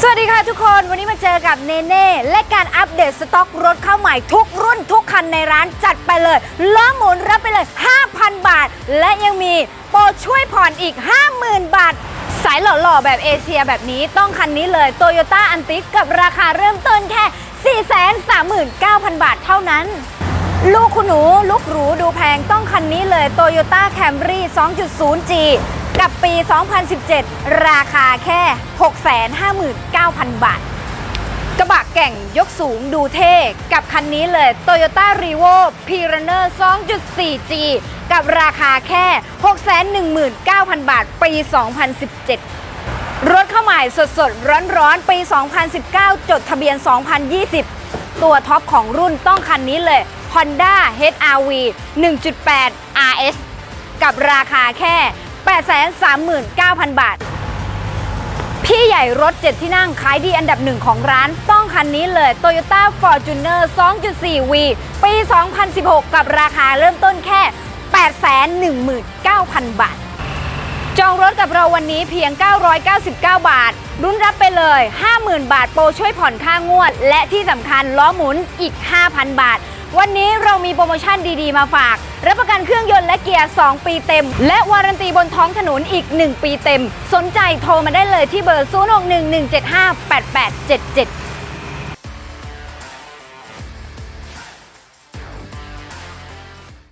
สวัสดีค่ะทุกคนวันนี้มาเจอกับเนเน่และการอัปเดตสต็อกรถเข้าใหม่ทุกรุ่นทุกคันในร้านจัดไปเลยล้อหมุนรับไปเลย 5,000 บาท และยังมีโปรช่วยผ่อนอีก 50,000 บาท สายหล่อๆ แบบเอเชียแบบนี้ต้องคันนี้เลย Toyota a n t i กับราคาเริ่มต้นแค่ 439,000 บาทเท่านั้น ลูกคุณหนูลูกหรูดูแพงต้องคันนี้เลย Toyota Camry 2.0G กับปี 2017 ราคาแค่ 659,000 บาท กระบะแก่งยกสูงดูเท่ กับคันนี้เลย Toyota r e v o p i r a n e r 2.4G กับราคาแค่ 619,000 บาท ปี 2017 รถเข้าใหม่สดสดร้อนร้อนปี 2019 จดทะเบียน 2020 ตัวท็อปของรุ่นต้องคันนี้เลย Honda HR-V 1.8 RS กับราคาแค่ 839,000 บาท พี่ใหญ่รถ 7 ที่นั่งขายดีอันดับหนึ่งของร้าน ต้องคันนี้เลย Toyota Fortuner 2.4V ปี 2016 กับราคาเริ่มต้นแค่ 819,000 บาท จองรถกับเราวันนี้เพียง 999 บาท รุ่นรับไปเลย 50,000 บาทโปรช่วยผ่อนค่างวด และที่สำคัญล้อหมุนอีก 5,000 บาท วันนี้เรามีโปรโมชั่นดีๆ มาฝาก รับประกันเครื่องยนต์และเกียร์ 2 ปีเต็ม และวารันตีบนท้องถนนอีก 1 ปีเต็ม สนใจโทรมาได้เลยที่เบอร์ 0611758877